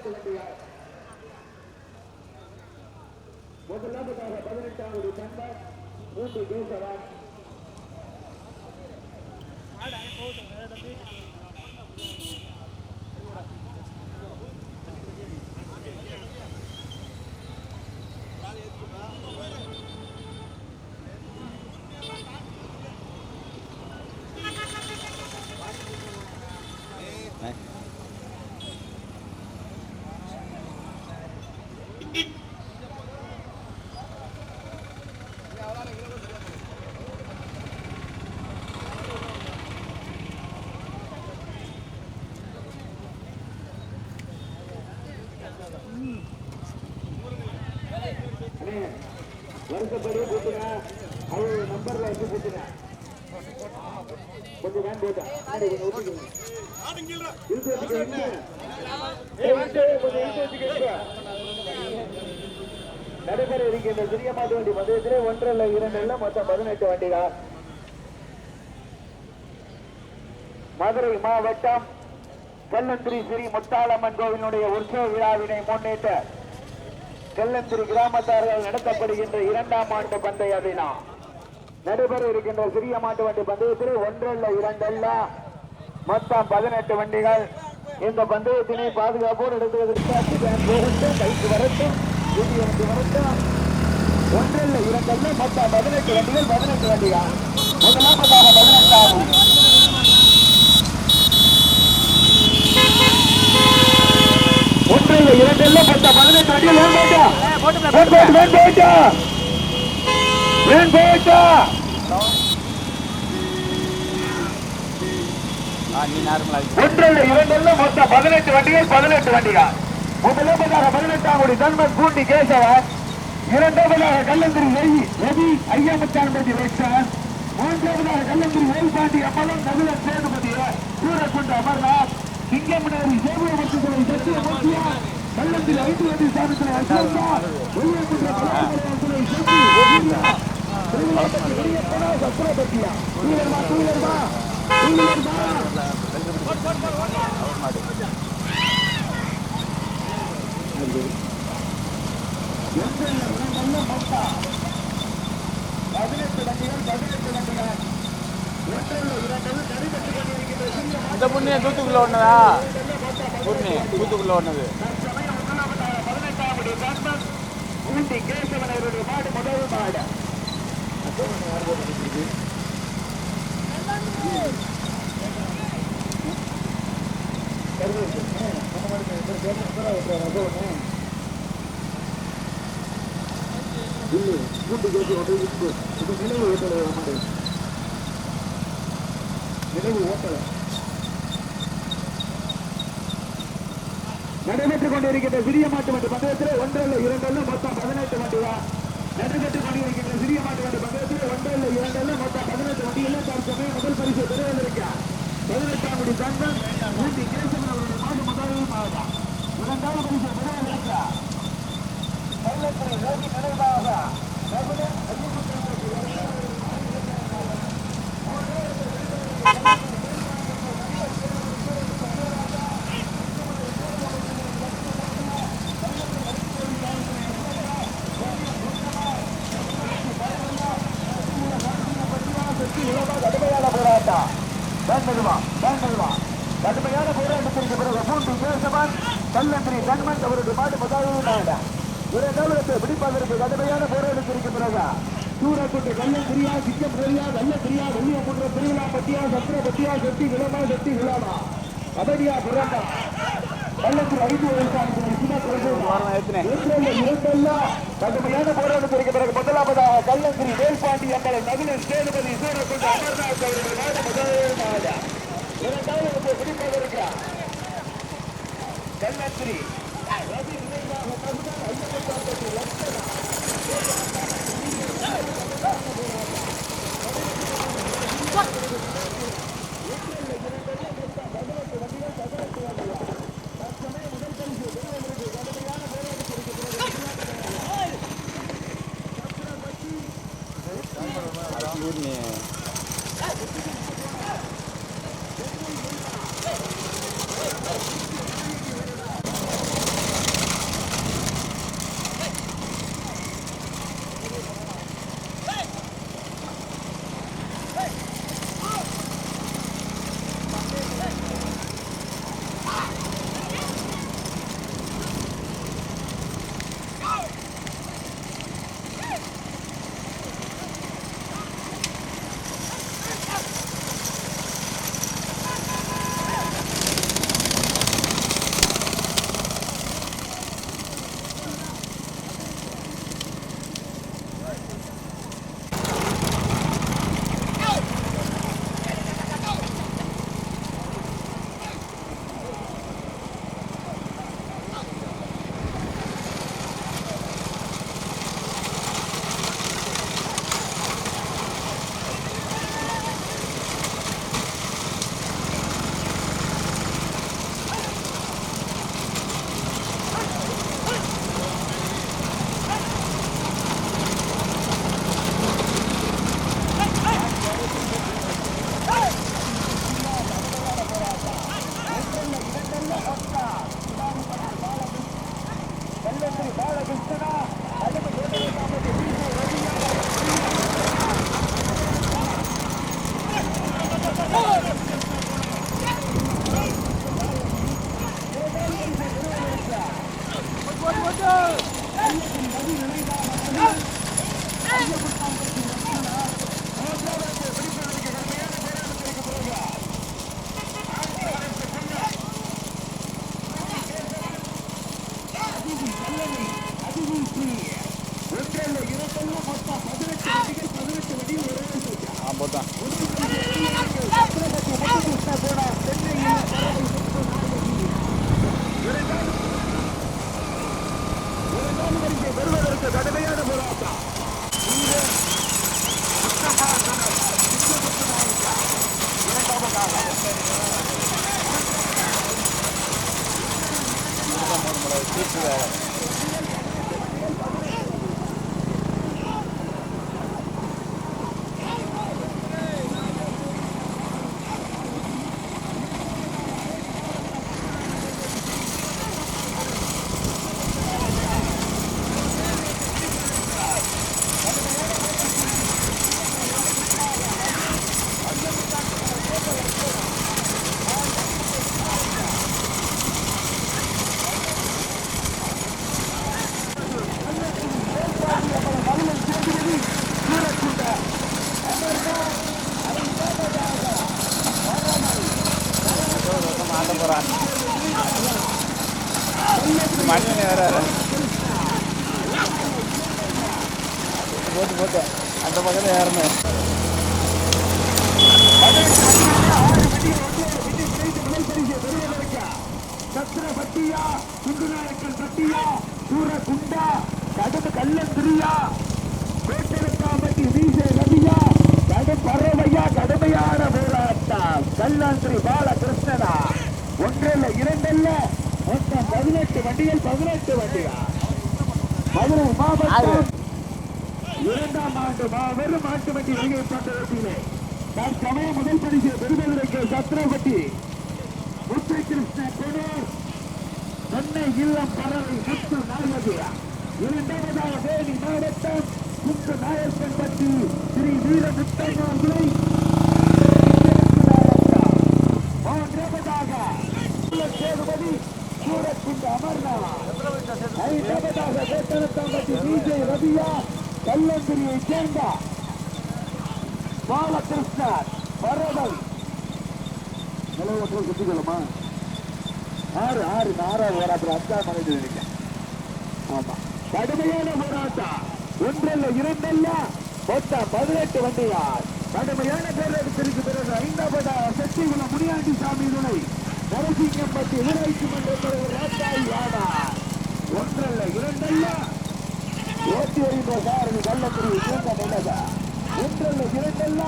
பதினெட்டு வண்டிகள் முதலாவதாக பதினெட்டாவது நண்பர் மூன்று கேசவன் அண்ணே, வருஷப்படி கூட்டுங்க அது நம்பர்ல வச்சு கூட்டுங்க கொஞ்சம் வேன் போட்டா கொஞ்சம் ஊத்திக்கோங்க இழுத்து வச்சுக்கோங்க ஏய், வந்து, கொஞ்சம் இழுத்து வச்சுக்கோங்க நடைபெற இருக்கின்ற சிறிய மாட்டு வண்டி பந்தயத்திலே ஒன்று இல்லை இரண்டு இல்லை மொத்தம் பதினெட்டு வண்டிகள். மதுரை மாவட்டம் கல்லந்திரி ஸ்ரீ முத்தாளம்மன் கோவிலுடைய உற்சவ விழாவினை முன்னிட்டு செல்லந்திரி கிராமத்தார்கள் நடத்தப்படுகின்ற இரண்டாம் ஆண்டு பந்தய விழா நடைபெற இருக்கின்ற சிறிய மாட்டு வண்டி பந்தயத்தில் ஒன்றல்ல இரண்டல்ல மொத்தம் பதினெட்டு வண்டிகள். இந்த பந்தயத்தினை பாதுகாப்போடு எடுத்துவதற்கு கைக்கு வரட்டும் வரட்டும். ஒன்றில் இரண்டல்ல மொத்தம் பதினெட்டு வண்டிகள் பதினெட்டு வண்டிகள். முதலாவதாக பதினெட்டாகும் ஒன்றில் இரண்டில் மொத்த பதினெட்டு வண்டிகள். வேன் போட்டா வேன் போயிட்டா வேன் போட்டா ஒன்றில் இரண்டில் மொத்த பதினெட்டு வண்டிகள் பதினெட்டு வண்டிகள். முதலாவதாக பதினெட்டாம் கோடி தன்மன் பூண்டி கேசவன். இரண்டாவதாக கல்லந்திரி ரவி ரவி ஐயமுத்தான்பதி வேஷன் மூன்றாவதாக கல்லந்திரி வேல்பாண்டி அம்மலம் நகுலன் சேதுபதி சூரக்குண்டு அமர்நாத். சிங்கமனேரி வசதிகளை சத்திய மோசியா கல்லந்திரி ஐந்து வண்டி சாதத்தில் அசோகா வெள்ளையகுன்ற கலாபுரத்துறை சக்தி ஒடியா திருவிழாப்பட்டி தூயர்மா தூயர்மா தூயர்மா இந்த பொண்ணு தூத்துக்குள்ள ஒண்ணுதா? பொண்ணு தூத்துக்குள்ள ஒண்ணது. ஊட்டி கேசவன் அவருடைய மாடு முதல் மாடு நினைவு ஓட்டலை. நடைபெற்றுக் கொண்டிருக்கின்ற சிறிய மாட்டு வண்டி பந்தயத்தில் ஒன்றல்ல இரண்டல்ல மொத்தம் பதினெட்டு வண்டிதான் நடைபெற்றுக் கொண்டிருக்கின்ற சிறிய மாட்டு வண்டி பந்தயத்தில் ஒன்றல்ல இரண்டல்ல மொத்தம் பதினெட்டு வண்டிகள் தற்சமயம் முதல் பரிசு பெற பெறுவதற்கார் பதினெட்டாம் கோடி தங்கம் ஊட்டி கேசவன் அவருடைய மாடு முதல் மாவட்டம் இரண்டாவது பரிசு பெற பெறுவதற்கார் பதினெட்டு ஓட்டி நிறைவாக ரகுடன் கடுமையான போராட்டம் வேண்டதுமா வேண்டதுமா கடுமையான போராட்டத்திற்கு பிறகு பூண்டி கேசவன் கல்லந்திரி கண்மன் அவருடைய மாடு முதலாவது இரண்டாவது பிடிப்பதற்கு கடுமையான போராட்டத்திற்கு பிறகு சூரக்குண்டு கல்லந்திரியா சிக்கம் ரெலியா கல்லந்திரியா வெள்ளியமுன்ற திருவிழா பட்டியா சத்திரபட்டியா செட்டி விளமா செட்டி விழாமா கபடியா புரண்டா கல்லந்திரி ஐந்து விவசாயத்தின் சின்ன பிரதேசம் வாரம் ஏத்துனேன் இரண்டல்ல இரண்டல்ல கடுமையான போராட்டத்திற்கு பிறகு முதலாவதாக கள்ளங்கிரி வேல்பாண்டி எங்களை நகுலன் சேதுபதி சூரக்குண்டு அமர்நாத் அவர்கள் நாடு முதலாவது இரண்டாவது இருக்கிறார் கள்ளங்கிரி. ரவி நினைவாக போட்டு போட்டு. அந்த பக்கத்தில் ஏறணும் சத்திரப்பட்டியா குண்டுநாயக்கன் பட்டியா சூர குண்டா கடுப்பு கல்லந்திரியா வேட்டெடுக்காமட்டி வீச ரவியா கடு பறவையா கடுமையான போராட்டம் கல்லாந்திரி பாலகிருஷ்ணனா ஒன்றல்ல இரண்டல்ல மொத்தம் பதினெட்டு வண்டிகள் பதினெட்டு வண்டியா மதுரை மாவட்டம் இரண்டாம் ஆண்டு மாபெரும் ஆட்டு வண்டி மிகை பந்தயத்திலே தற்சமய முதல் பரிசு பெருமதுரைக்கு சத்திரப்பட்டி முத்துகிருஷ்ண குடூர் சென்னை இல்லம் பறவை முத்து நாயகியா இரண்டாவதாக தேனி மாவட்டம் முத்து நாயக்கன்பட்டி ஸ்ரீ வீரமுத்தம்மாவிலை மூன்றாவதாக சேதுபதி சூரக்குண்டு அமர்நாத். ஐந்தாவதாக வேட்டனத்தாம்பட்டி விஜய் ரவியா. கல்லந்திரியை சேர்ந்த பாலகிருஷ்ணர் பறவை நிலவரத்தில் சுற்றிக்கொள்ளுமா ஆறு ஆறு ஆறாவது போராட்டம் அஞ்சாம் மனைவி இருக்கேன். ஆமா. கடுமையான போராட்டம். ஒன்றல்ல இரண்டல்ல. மொத்தம் பதினெட்டு வண்டியார் கடுமையான பேரரசிற்கு பிறகு ஐந்தாவதாக சக்திகுல முனியாண்டி சாமி துணை நரசிங்கம்பட்டி ஊராட்சி மன்ற தலைவர் ராஜாய் யானார் ஒன்றல்ல இரண்டல்ல. ஓட்டி வருகின்ற சாரதி கள்ளக்குடி சேர்ந்த நிலதா ஒன்றல்ல இரண்டல்ல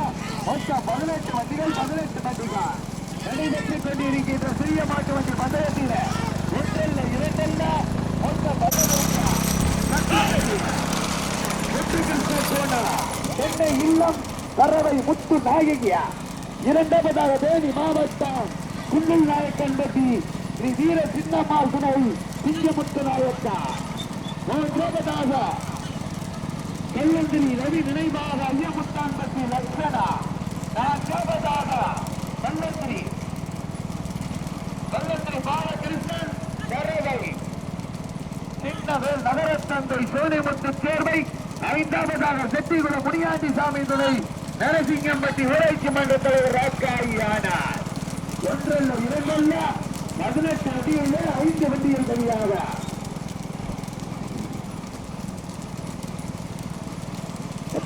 மொத்தம் பதினெட்டு வண்டிகள் பதினெட்டு வண்டிகள் நடைபெற்றுக் கொண்டிருக்கின்ற சிறிய மாட்டு வண்டி பந்தயத்தில ஒன்றல்ல இரண்டல்ல மொத்தம் சென்னை இல்லம் பறவை முத்து நாயகியா இரண்டாவதாக தேனி மாவட்டம் குன்னல் நாயக்கன்பட்டி ஸ்ரீ வீர சின்னம்மாள் துணை சிங்கமுத்து நாயக்கா மூன்றாவதாக கல்லந்திரி ரவி நினைவாக ஐயமுத்தான்பட்டி லட்சணா? நான் நான்காவதாக கல்லந்திரி கல்லந்திரி பாலகிருஷ்ணன் கரவை சின்னவேல் நகரத்தந்தை சோனிமுத்து சேர்வை. ஐந்தாவதாக செட்டிகுள முனியாண்டி சாமி துணை. நரசிங்கம்பட்டி ஊராட்சி மன்ற தலைவர் ராக்காயி ஆனார். ஒன்றல்ல இரண்டல்ல பதினெட்டு அடியில் ஐந்து வண்டியில் தனியாக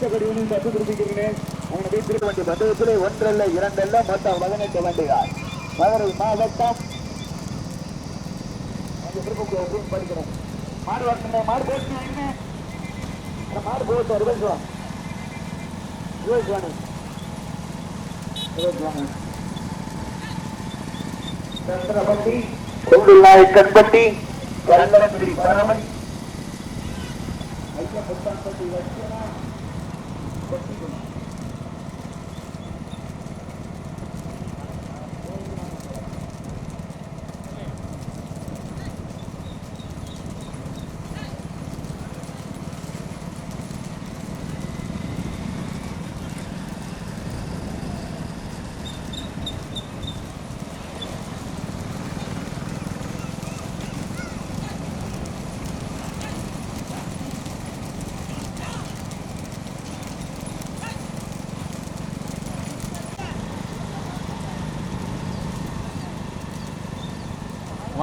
மற்றபடி ஒன்றும் தப்பு திருப்பிக்கிறேன் அவனை வைத்திருக்க வேண்டிய பந்தயத்திலே ஒன்றல்ல இரண்டல்ல மொத்தம் பதினெட்டு வண்டிகள். மதுரை மாவட்டம். படிக்கிறோம் மாடு வரணுங்க மாடு போட்டு என்ன மாடு போட்டு இருபது ரூபா இருபது ரூபாண்ணே இருபது ரூபாங்க சந்திரபட்டி. கொங்குல் நாயக்கன்பட்டி கல்லம்பட்டி பரமன். ஐயா புத்தான்பட்டி லட்சணா கொட்டிக்குளம்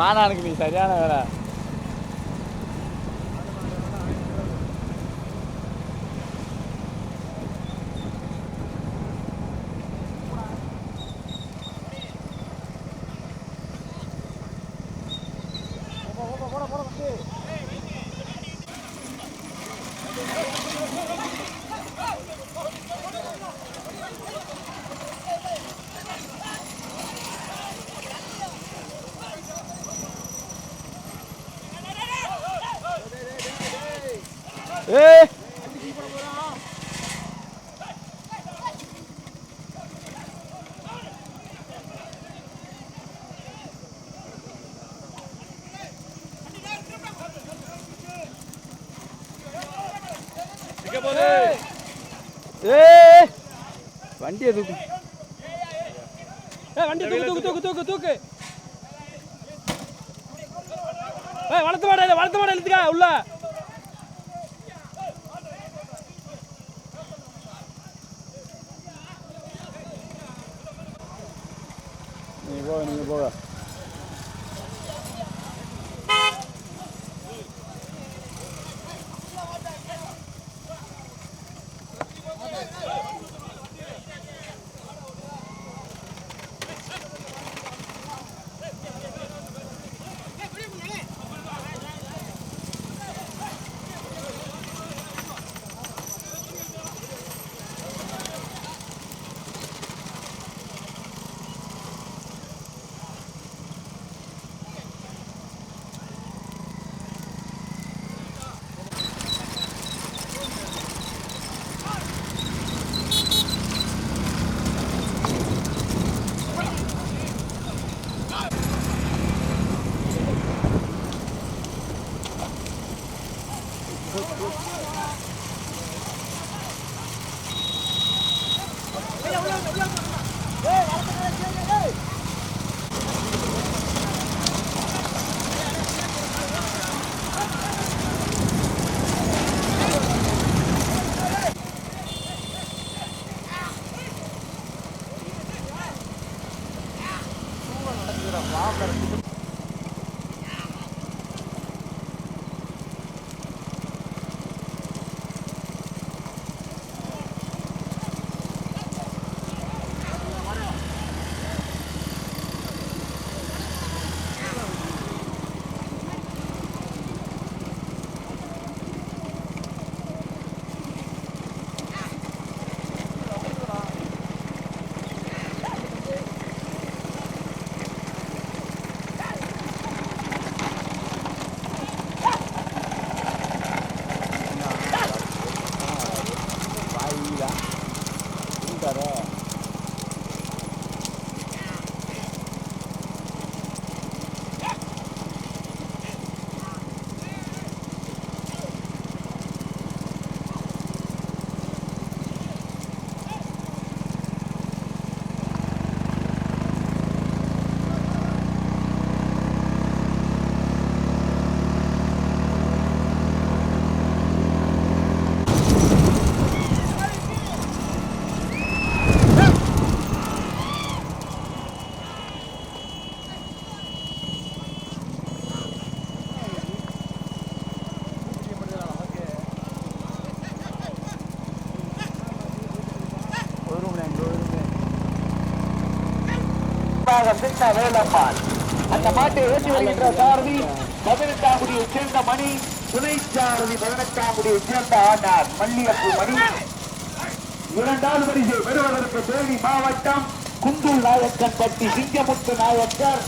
மாநாடுக்கு நீ சரியான வேலை. ஏ ஏய் வண்டியை தூக்கு போக நீங்க போக வாயிலா ಮಾಡ್ತಾರೋ நேரம் சின்ன வேலம்மாள். அந்த மாட்டை ஏற்றி வருகின்ற சாரதி பதினெட்டாம் சேர்ந்த மணி துணை சாரதி பதினெட்டாம் குடியை சேர்ந்த ஆண்டார் மல்லியப்பு மணி. இரண்டாவது வரிசை பெறுவதற்கு தேனி மாவட்டம் குந்தூர் நாயக்கன் பட்டி சிங்கமுத்து நாயக்கர்.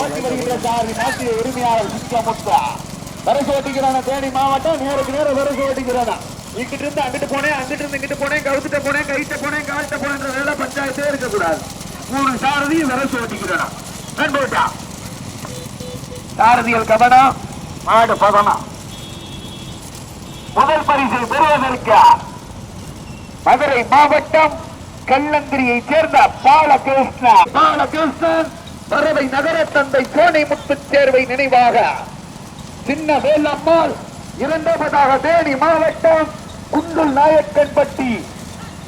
ஓட்டி வருகின்ற சாரதி நாட்டிய உரிமையாளர் சிங்கமுத்தா. வரசு ஓட்டிக்கிறான தேனி மாவட்டம் நேருக்கு நேரம் வரசு ஓட்டிக்கிறானா இங்கிட்டு இருந்து அங்கிட்டு போனேன் அங்கிட்டு இருந்து இங்கிட்டு போனேன் கவுத்துட்ட போனேன் கைட்ட போனேன் கால்ட்ட போனேன்ற வேலை பஞ்சாயத்தே இருக்கக்கூடாது. மூணு சாரதியும் வரசு ஓட்டிக்கிறானா வெண்போட்டா சாரதிகள் கவனம் மாடு பதனம். முதல் பரிசை பெறுவதற்கு மதுரை மாவட்டம் கல்லந்திரியை சேர்ந்த பாலகிருஷ்ணன். பாலகிருஷ்ணன் பறவை நகர தந்தை கோணைமுத்து சேர்வை நினைவாக. சின்ன வேலம்மாள் இரண்டாவதாக தேனி மாவட்டம் குண்டுல் நாயக்கன்பட்டி.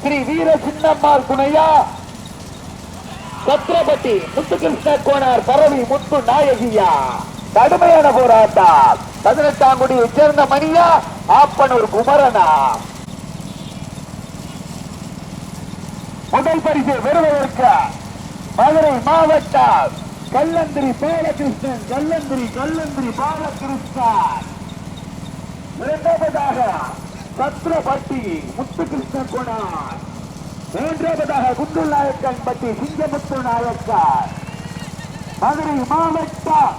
ஸ்ரீ வீர சின்னம்மாள் துணையா சத்ரபதி முத்துகிருஷ்ண கோனார் பரவி முத்து நாயகியா. கடுமையான போராட்டம். பதினெட்டாம் குடியை சேர்ந்த மணியா ஆப்பனூர் குமரனா. முதல் பரிசு பெறுவதற்கு மதுரை மாவட்டம் கல்லந்திரி பாலகிருஷ்ணன் கல்லந்திரி கல்லந்திரி பாலகிருஷ்ணன். இரண்டாவதாக சத்ரபட்டி முத்துகிருஷ்ண கோணார் மூன்றாவதாக குண்டுல் நாயக்கன் பட்டி சிங்கமுத்து நாயக்கர். மதுரை மாவட்டம்.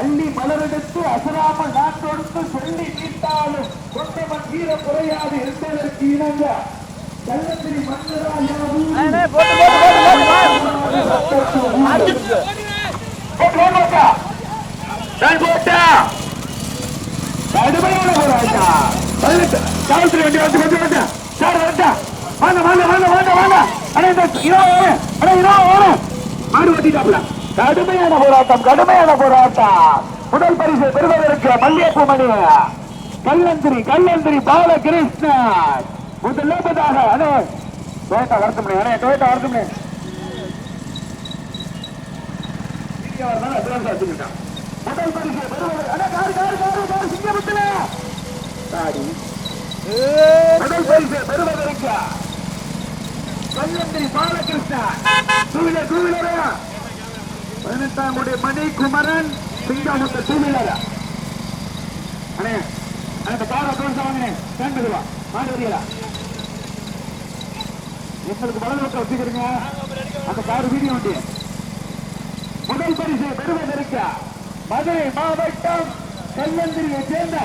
அள்ளி மலரெடுத்து அசராமல் நாட்டொடுத்து சொல்லி நீட்டாலும் கொண்டவன் வீர குறையாது இருப்பதற்கு இணங்க. கள்ளத்திரி மன்னராஜாவும் கடுமையான போராட்டம். காவல்துறை வண்டி வந்து வந்து வந்து சார் வரட்டா வாங்க வாங்க வாங்க வாங்க வாங்க. அண்ணா இந்த இரோ அண்ணா இரோ வரும் மாடு ஓட்டிட்டாப்ல கடுமையான போராட்டம் கடுமையான போராட்டம். முதல் பரிசு பெறுவதற்கு மல்லியப்பு மணி கல்லந்திரி கல்லந்திரி பாலகிருஷ்ணன். முதலாவதாக அண்ணே. டோட்டா வரத்து முடியும் அண்ணே டோட்டா வரத்து முடியும். முதல் பரிசு பெறுவதற்கு அண்ணா காரு காரு காரு காரு சிங்கமுத்துல தாடி முதல் பரிசு பெறுவதற்கு கல்லந்திரி பாலகிருஷ்ணன். டூவீலர் டூவீலரா பதினெட்டாம் கோடி மணி குமரன் சிங்காமுத்த டூவீலரா அண்ணே அந்த கார் அட்வான்ஸ் வாங்கினேன் ரெண்டு ரூபா வரீங்களா எங்களுக்கு வலது பக்கம் வச்சுக்கிறீங்க. அந்த கார் வீடியோ வண்டி. முதல் பரிசு பெறுவதற்கு மதுரை மாவட்டம் கல்லந்திரியை சேர்ந்த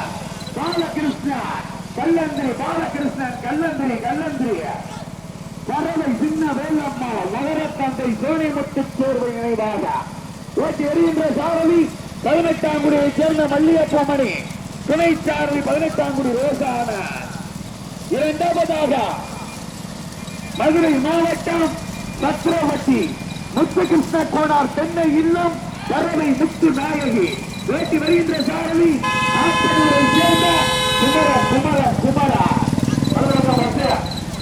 பாலகிருஷ்ணன். கல்லந்திரி பாலகிருஷ்ணன் கல்லந்திரி கல்லந்திரி. பறவை சின்ன வேலம்மா நகரத்தந்தை சோனிமுத்து சேர்வை நினைவாக. ஓட்டி எறிகின்ற சாரதி பதினெட்டாம் குடியை சேர்ந்த மல்லியப்பமணி. துணை சாரதி பதினெட்டாம் குடி ரோசான. இரண்டாவதாக மதுரை மாவட்டம் சத்ரவட்டி முத்துகிருஷ்ண கோனார் தென்னை இல்லம் பறவை முத்து நாயகி. வேட்டி வருகின்ற சாரதி ஆத்தனூரை சேர்ந்த குமர குமர குமரா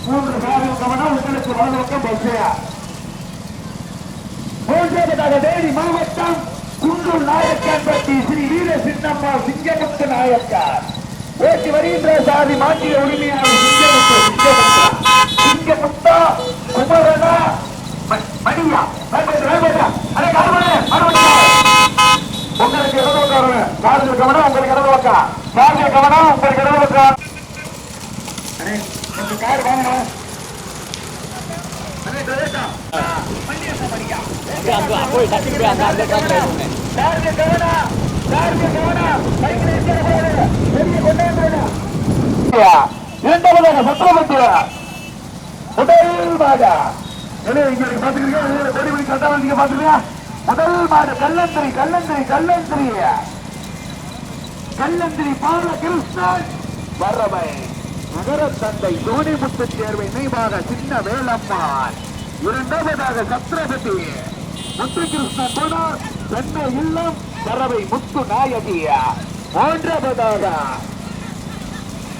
மூன்று காரணம் கவனம் உங்களுக்கு வலது பக்கம் மூன்றாவதாக தேனி மாவட்டம் குண்டூர் நாயக்கன்பட்டி ஸ்ரீ வீர சின்னம்மா சிங்கமுத்து நாயக்கர் ஓட்டி வருகின்ற சாதி மாற்றிய உரிமையான சிங்கமுத்து சிங்கமுத்தா குமரனா மணியா உங்களுக்கு கவனம் உங்களுக்கு இடது சாரதி கவனம் பக்கம் அண்ணே, இந்த கார் வாங்கணும். இரண்டாவதாக சத்திரபத்தியா முதல் மாதா பாத்துக்கிறீங்க? பாத்துக்கிறீங்க? முதல் மாடு கல்லந்திரி கல்லந்திரி கல்லந்திரி. கல்லந்திரி பாலகிருஷ்ணன் வரவை நகர தந்தை சோனிமுத்து தேர்வை நினைவாக சின்ன வேலம்மாள். இரண்டாவதாக சத்ரபதி. முத்துகிருஷ்ணன் போனார் சென்னை இல்லம் பறவை முத்து நாயகியா மூன்றாவதாக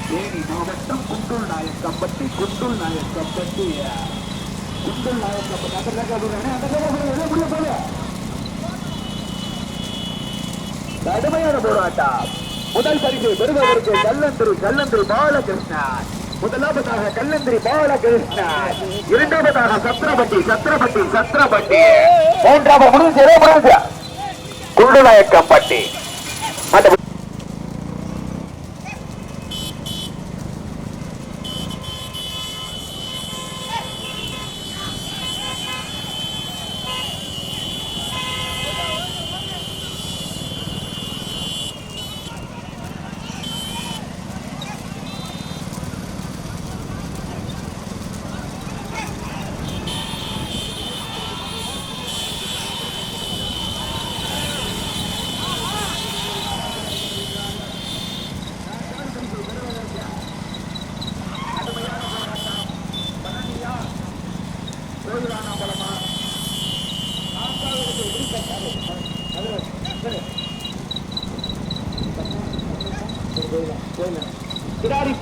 தேனி மாவட்டம் குண்டுல் நாயக்கம்பட்டி குண்டுல் நாயக்கம்பட்டி குண்டுல் நாயக்கம்பட்டி அந்த ரேகா விடுறேன் அந்த ரேகா விடுறேன் முடிய போல கடுமையான போராட்டம். முதல் பரிசு பெறுபவருக்கு கல்லந்திரி கல்லந்திரி பாலகிருஷ்ணன் முதலாவதாக கல்லந்திரி பாலகிருஷ்ணன் இரண்டாவதாக சத்ரபட்டி சத்ரபட்டி சத்ரபட்டி மூன்றாவது முடிஞ்சு முடிஞ்சு. குண்டுநாயக்கம்பட்டி அந்த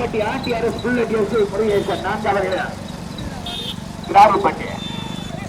கிடாரிப்பட்டி ஆண்டி அரசு புல்லட் யோசு முருகேசன் நான்காவது கிடாரிப்பட்டி